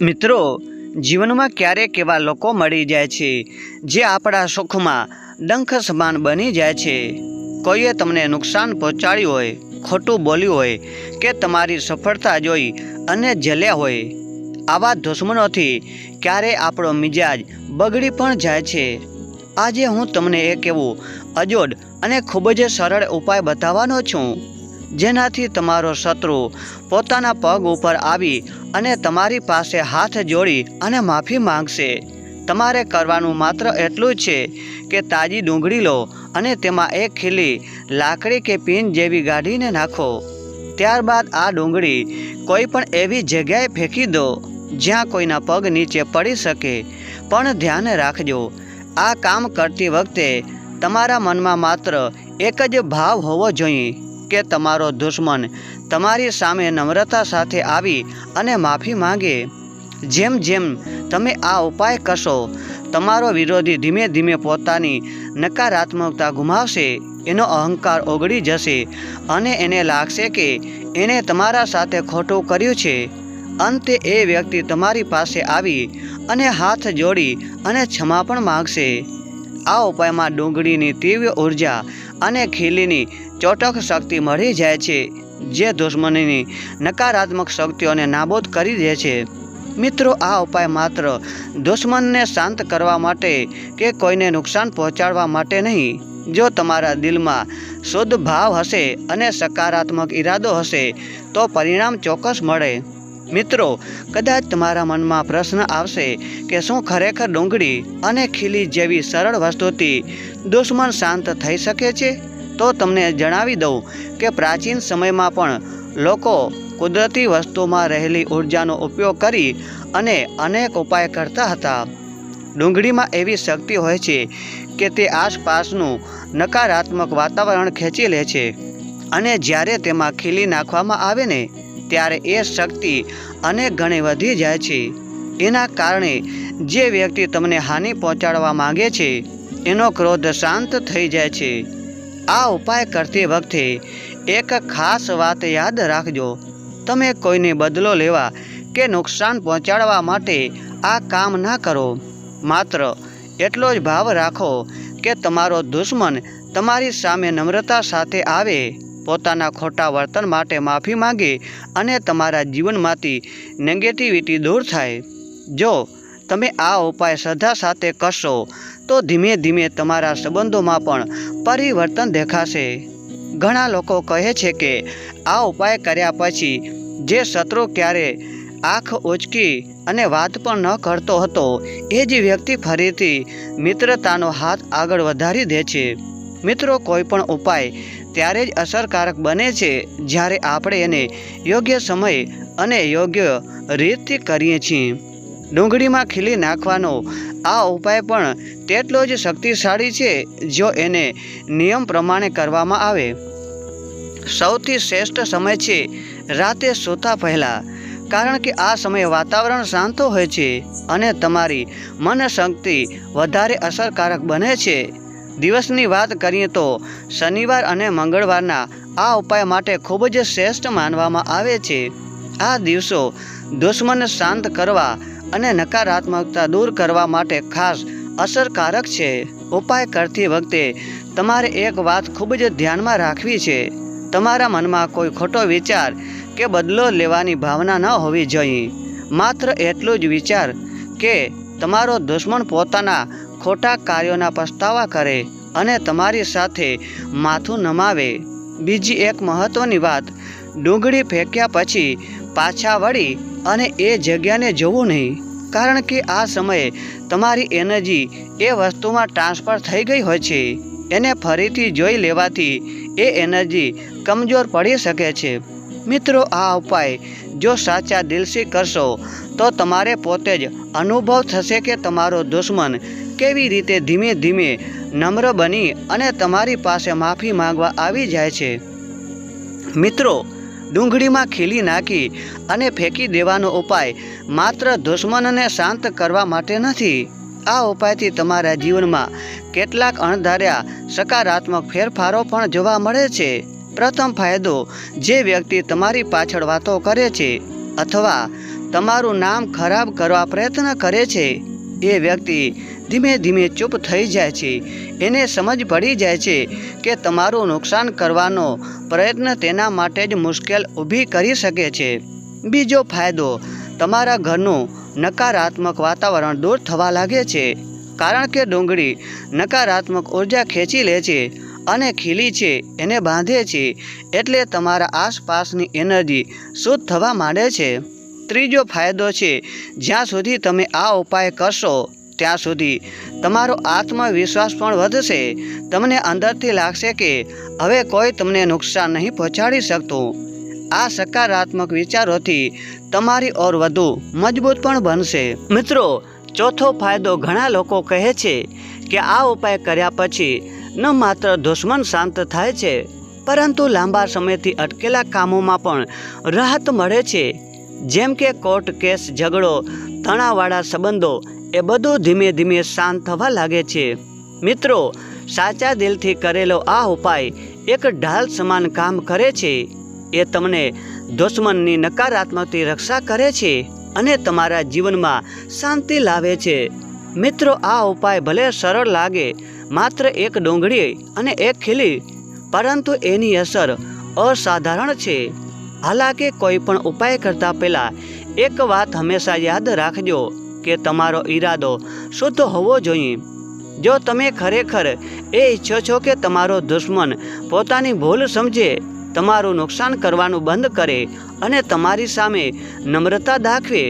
મિત્રો, જીવનમાં ક્યારેક એવા લોકો મળી જાય છે, જે આપણા સુખમાં ડંખ સમાન બની જાય છે. કોઈએ તમને નુકસાન પહોંચાડ્યું હોય, ખોટું બોલ્યું હોય, કે તમારી સફળતા જોઈ અને જલ્યા હોય, આવા દુશ્મનોથી ક્યારે આપણો મિજાજ બગડી પણ જાય છે. આજે હું તમને એક એવું અજોડ અને ખૂબ જ સરળ ઉપાય બતાવવાનો છું, જેનાથી તમારો શત્રુ પોતાના પગ ઉપર આવી અને તમારી પાસે હાથ જોડી અને માફી માંગશે. તમારે કરવાનું માત્ર એટલું જ છે કે તાજી ડુંગળી લો અને તેમાં એક ખીલી લાકડી કે પીન જેવી ગાઢીને નાખો. ત્યારબાદ આ ડુંગળી કોઈ પણ એવી જગ્યાએ ફેંકી દો, જ્યાં કોઈના પગ નીચે પડી શકે. પણ ધ્યાન રાખજો, આ કામ કરતી વખતે તમારા મનમાં માત્ર એક જ ભાવ હોવો જોઈએ કે તમારો દુશ્મન તમારી સામે નમ્રતા સાથે આવી અને માફી માંગે. જેમ જેમ તમે આ ઉપાય કરશો, તમારો વિરોધી ધીમે ધીમે પોતાની નકારાત્મકતા ગુમાવશે, એનો અહંકાર ઓગળી જશે અને એને લાગશે કે એણે તમારા સાથે ખોટું કર્યું છે. અંતે એ વ્યક્તિ તમારી પાસે આવી અને હાથ જોડી અને ક્ષમા પણ માગશે. આ ઉપાયમાં ડુંગળીની તીવ્ર ઊર્જા અને ખીલીની ચોટક શક્તિ મળી જાય છે. જે દુશ્મનીની નકારાત્મક શક્તિઓને નાબૂદ કરી દે છે. મિત્રો, આ ઉપાય માત્ર દુશ્મનને શાંત કરવા માટે કે કોઈને નુકસાન પહોંચાડવા માટે નહીં. જો તમારા દિલમાં શુદ્ધ ભાવ હશે અને સકારાત્મક ઈરાદો હશે, તો પરિણામ ચોક્કસ મળે. મિત્રો, કદાચ તમારા મનમાં પ્રશ્ન આવશે કે શું ખરેખર ડુંગળી અને ખીલી જેવી સરળ વસ્તુથી દુશ્મન શાંત થઈ શકે છે? તો તમને જણાવી દઉં કે પ્રાચીન સમયમાં પણ લોકો કુદરતી વસ્તુમાં રહેલી ઉર્જાનો ઉપયોગ કરી અને અનેક ઉપાય કરતા હતા. ડુંગળીમાં એવી શક્તિ હોય છે કે તે આસપાસનું નકારાત્મક વાતાવરણ ખેંચી લે છે અને જ્યારે તેમાં ખીલી નાખવામાં આવે ને, ત્યારે એ શક્તિ અનેક ગણે વધી જાય છે. એના કારણે જે વ્યક્તિ તમને હાનિ પહોંચાડવા માંગે છે, એનો ક્રોધ શાંત થઈ જાય છે. આ ઉપાય કરતી વખતે એક ખાસ વાત યાદ રાખજો. તમે કોઈને બદલો લેવા કે નુકસાન પહોંચાડવા માટે આ કામ ના કરો. માત્ર એટલો જ ભાવ રાખો કે તમારો દુશ્મન તમારી સામે નમ્રતા સાથે આવે, પોતાના ખોટા વર્તન માટે માફી માંગે અને તમારા જીવનમાંથી નેગેટિવિટી દૂર થાય. જો તમે આ ઉપાય શ્રદ્ધા સાથે કરશો તો ધીમે ધીમે તમારા સંબંધોમાં પણ પરિવર્તન દેખાશે. ઘણા લોકો કહે છે કે, આ ઉપાય કર્યા પછી જે શત્રુ ક્યારે આંખ ઉચકી અને વાત પણ ન કરતો હતો, એ જ વ્યક્તિ ફરીથી મિત્રતાનો હાથ આગળ વધારી દે છે. મિત્રો, કોઈ પણ ઉપાય ત્યારે જ અસરકારક બને છે જ્યારે આપણે એને યોગ્ય સમય અને યોગ્ય રીતથી કરીએ છીએ. ડુંગળીમાં ખીલી નાખવાનો. આ ઉપાય પણ તેટલો જ શક્તિશાળી છે જો એને નિયમ પ્રમાણે કરવામાં આવે. સૌથી શ્રેષ્ઠ સમય છે રાતે સૂતા પહેલાં, કારણ કે આ સમયે વાતાવરણ શાંત હોય છે અને તમારી મન શક્તિ વધારે અસરકારક બને છે. દિવસની વાત કરીએ તો શનિવાર અને મંગળવારના આ ઉપાય માટે ખૂબ જ શ્રેષ્ઠ માનવામાં આવે છે. આ દિવસો દુશ્મન શાંત કરવા અને નકારાત્મકતા દૂર કરવા માટે ખાસ અસરકારક છે. ઉપાય કરતી વખતે તમારે એક વાત ખૂબ જ ધ્યાનમાં રાખવી છે. તમારા મનમાં કોઈ ખોટો વિચાર કે બદલો લેવાની ભાવના ન હોવી જોઈએ. માત્ર એટલું જ વિચાર કે તમારો દુશ્મન પોતાના ખોટા કાર્યોના પસ્તાવા કરે અને તમારી સાથે માથું નમાવે. બીજી એક મહત્ત્વની વાત ડુંગળી ફેંક્યા પછી પાછા વળી અને એ જગ્યાને જવું નહીં. કારણ કે આ સમયે તમારી એનર્જી એ વસ્તુમાં ટ્રાન્સફર થઈ ગઈ હોય છે. એને ફરીથી જોઈ લેવાથી એ એનર્જી કમજોર પડી શકે છે. મિત્રો, આ ઉપાય જો સાચા દિલથી કરશો, તો તમારે પોતે જ અનુભવ થશે કે તમારો દુશ્મન કેવી રીતે ધીમે ધીમે નમ્ર બની અને તમારી પાસે માફી માંગવા આવી જાય છે. મિત્રો ડુંગળીમાં ખીલી નાખી અને ફેંકી દેવાનો ઉપાય માત્ર દુશ્મનને શાંત કરવા માટે નથી. આ ઉપાયથી તમારા જીવનમાં કેટલાક અણધાર્યા સકારાત્મક ફેરફારો પણ જોવા મળે છે. પ્રથમ ફાયદો, જે વ્યક્તિ તમારી પાછળ વાતો કરે છે અથવા તમારું નામ ખરાબ કરવા પ્રયત્ન કરે છે, એ વ્યક્તિ ધીમે ધીમે ચૂપ થઈ જાય છે. એને સમજ પડી જાય છે કે તમારું નુકસાન કરવાનો પ્રયત્ન તેના માટે જ મુશ્કેલ ઊભી કરી શકે છે. બીજો ફાયદો, તમારા ઘરનું નકારાત્મક વાતાવરણ દૂર થવા લાગે છે. કારણ કે ડુંગળી નકારાત્મક ઊર્જા ખેંચી લે છે અને ખીલી છે, એને બાંધે છે, એટલે તમારા આસપાસની એનર્જી શુદ્ધ થવા માંડે છે. ત્રીજો ફાયદો છે, જ્યાં સુધી તમે આ ઉપાય કરશો ત્યાં સુધી તમારો આત્મવિશ્વાસ પણ વધશે. તમને અંદરથી લાગશે કે હવે કોઈ તમને નુકસાન નહીં પહોંચાડી શકતું. આ સકારાત્મક વિચારોથી તમારી ઓર વધુ મજબૂત પણ બનશે. મિત્રો, ચોથો ફાયદો ઘણા લોકો કહે છે કે આ ઉપાય કર્યા પછી ન માત્ર દુશ્મન શાંત થાય છે, પરંતુ લાંબા સમયથી અટકેલા કામોમાં પણ રાહત મળે છે. જેમ કે કોર્ટ કેસ, ઝઘડો, તણાવવાળા સંબંધો એ બધું ધીમે ધીમે શાંત થવા લાગે છે. મિત્રો, સાચા દિલથી કરેલો આ ઉપાય એક ઢાલ સમાન કામ કરે છે. એ તમને દુશ્મનની નકારાત્મકથી રક્ષા કરે છે અને તમારા જીવનમાં શાંતિ લાવે છે. મિત્રો, આ ઉપાય ભલે સરળ લાગે, માત્ર એક ડુંગળી અને એક ખીલી, પરંતુ એની અસર અસાધારણ છે. હાલાકી કોઈ પણ ઉપાય કરતાં પહેલાં એક વાત હંમેશા યાદ રાખજો. કે તમારો ઈરાદો શુદ્ધ હોવો જોઈએ. જો તમે ખરેખર એ ઈચ્છો છો કે તમારો દુશ્મન પોતાની ભૂલ સમજે, તમારું નુકસાન કરવાનું બંધ કરે અને તમારી સામે નમ્રતા દાખવે,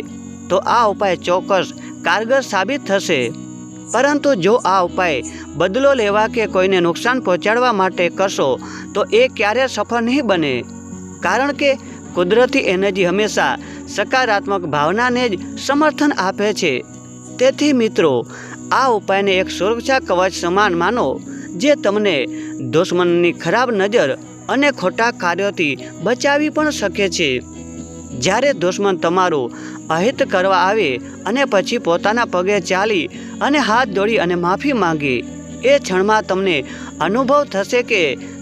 તો આ ઉપાય ચોક્કસ કારગર સાબિત થશે. પરંતુ જો આ ઉપાય બદલો લેવા કે કોઈને નુકસાન પહોંચાડવા માટે કરશો, તો એ ક્યારે સફળ નહીં બને. કારણ કે કુદરતી એનર્જી હંમેશા સકારાત્મક ભાવનાને જ સમર્થન આપે છે. તેથી મિત્રો, આ ઉપાયને એક સુરક્ષા કવચ સમાન માનો, જે તમને દુશ્મનની ખરાબ નજર અને ખોટા કાર્યોથી બચાવી પણ શકે છે. જ્યારે દુશ્મન તમારું અહિત કરવા આવે અને પછી પોતાના પગે ચાલી અને હાથ જોડી અને માફી માંગે, એ ક્ષણમાં તમને અનુભવ થશે કે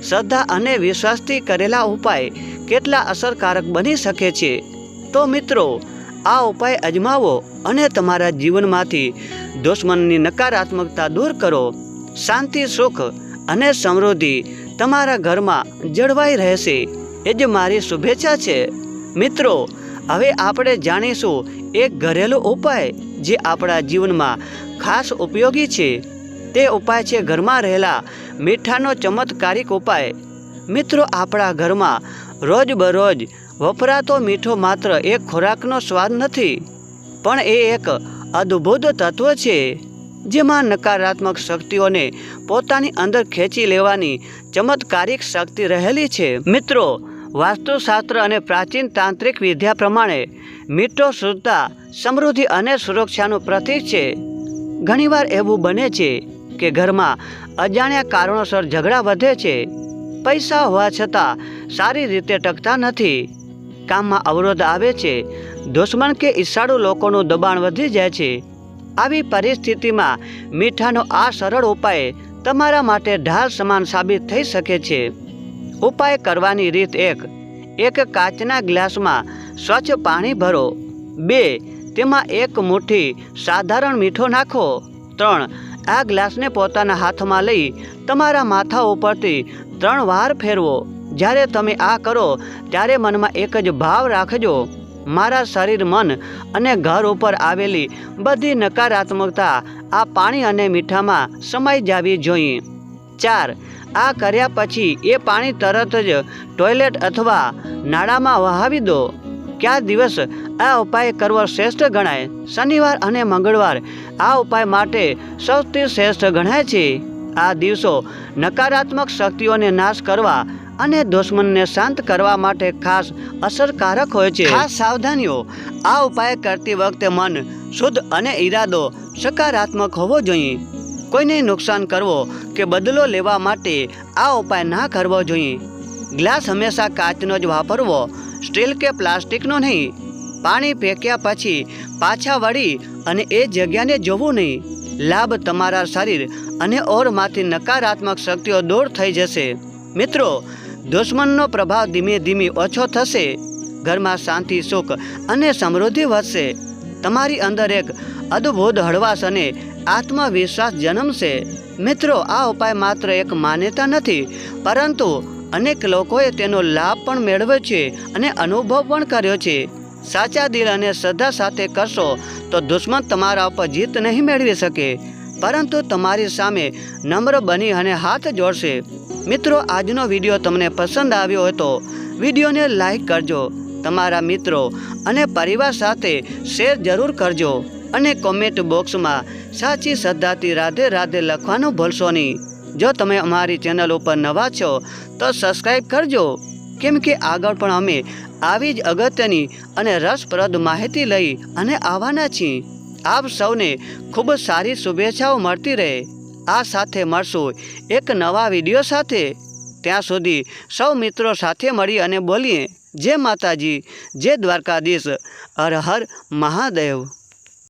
શ્રદ્ધા અને વિશ્વાસથી કરેલા ઉપાય કેટલા અસરકારક બની શકે છે. તો મિત્રો, આ ઉપાય અજમાવો અને તમારા જીવનમાંથી દુશ્મનની નકારાત્મકતા દૂર કરો. શાંતિ, સુખ અને સમૃદ્ધિ તમારા ઘરમાં જળવાઈ રહેશે. એ જ મારી શુભેચ્છા છે. મિત્રો, હવે આપણે જાણીશું એક ઘરેલું ઉપાય જે આપણા જીવનમાં ખાસ ઉપયોગી છે. તે ઉપાય છે ઘરમાં રહેલા મીઠાનો ચમત્કારિક ઉપાય. મિત્રો, આપણા ઘરમાં રોજબરોજ વપરાતો મીઠો માત્ર એક ખોરાકનો સ્વાદ નથી, પણ એ એક અદ્ભુત તત્વ છે, જેમાં નકારાત્મક શક્તિઓને પોતાની અંદર ખેંચી લેવાની ચમત્કારિક શક્તિ રહેલી છે. મિત્રો, વાસ્તુશાસ્ત્ર અને પ્રાચીન તાંત્રિક વિદ્યા પ્રમાણે મીઠો શુદ્ધતા, સમૃદ્ધિ અને સુરક્ષાનું પ્રતીક છે. ઘણીવાર એવું બને છે કે ઘરમાં અજાણ્યા કારણોસર ઝઘડા વધે છે. પૈસા હોવા છતાં સારી રીતે ટકતા નથી. કામમાં અવરોધ આવે છે, દુશ્મન કે ઈશાળુ લોકોનું દબાણ વધી જાય છે. આવી પરિસ્થિતિમાં મીઠાનો આ સરળ ઉપાય તમારા માટે ઢાલ સમાન સાબિત થઈ શકે છે. ઉપાય કરવાની રીત એક એક કાચના ગ્લાસમાં સ્વચ્છ પાણી ભરો. બે, તેમાં એક મુઠ્ઠી સાધારણ મીઠો નાખો. ત્રણ, આ ગ્લાસને પોતાના હાથમાં લઈ તમારા માથા ઉપરથી ત્રણ વાર ફેરવો. જ્યારે તમે આ કરો, ત્યારે મનમાં એક જ ભાવ રાખજો. મારા શરીર મન અને ઘર ઉપર આવેલી બધી નકારાત્મકતા આ પાણી અને મીઠામાં સમાઈ જવી જોઈએ. ચાર, આ કર્યા પછી એ પાણી તરત જ ટોયલેટ અથવા નાળામાં વહાવી દો. કયા દિવસ આ ઉપાય કરવો શ્રેષ્ઠ ગણાય? શનિવાર અને મંગળવાર આ ઉપાય માટે સૌથી શ્રેષ્ઠ ગણાય છે. આ દિવસો નકારાત્મક શક્તિઓને નાશ કરવા અને દુશ્મનને શાંત કરવા માટે ખાસ અસરકારક હોય છે. ખાસ સાવધાનીઓ. આ ઉપાય કરતી વખતે મન શુદ્ધ અને ઈરાદો સકારાત્મક હોવો જોઈએ. કોઈને નુકસાન કરવો કે બદલો લેવા માટે આ ઉપાય ના કરવો જોઈએ. ગ્લાસ હંમેશા કાચનો જ વાપરવો, સ્ટીલ કે પ્લાસ્ટિકનો નહીં. પાણી ફેંક્યા પછી પાછા વળી અને એ જગ્યાને જોવું નહીં. લાભ તમારા શરીર અને ઓરમાંથી નકારાત્મક શક્તિઓ દૂર થઈ જશે. મિત્રો દુશ્મનનો પ્રભાવ ધીમે ધીમે ઓછો થશે. ઘરમાં શાંતિ, સુખ અને સમૃદ્ધિ વધશે. તમારી અંદર એક અદ્ભુત હળવાશ અને આત્મવિશ્વાસ જન્મશે. મિત્રો, આ ઉપાય માત્ર એક માન્યતા નથી, પરંતુ અનેક લોકોએ તેનો લાભ પણ મેળવ્યો છે અને અનુભવ પણ કર્યો છે. સાચા દિલ અને શ્રદ્ધા સાથે કરશો તો દુશ્મન તમારા ઉપર જીત નહીં મેળવી શકે. પરંતુ તમારી સામે નમ્ર બની અને હાથ જોડશે. મિત્રો, આજનો વીડિયો તમને પસંદ આવ્યો હોય તો વિડીયોને લાઈક કરજો, તમારા મિત્રો અને પરિવાર સાથે શેર જરૂર કરજો અને કોમેન્ટ બોક્સમાં સાચી શ્રદ્ધાથી રાધે રાધે લખવાનું ભૂલશો નહીં. જો તમે અમારી ચેનલ ઉપર નવા છો, તો સબસ્ક્રાઈબ કરજો. કેમ કે આગળ પણ અમે આવી જ અગત્યની અને રસપ્રદ માહિતી લઈ અને આવવાના છીએ. આપ સૌને ખૂબ સારી શુભેચ્છાઓ મળતી રહે. આ સાથે મળશું. એક નવા વીડિયો સાથે. ત્યાં સુધી સૌ મિત્રો સાથે મળી અને બોલીએ. જય માતાજી, જય દ્વારકાધીશ. હર હર મહાદેવ.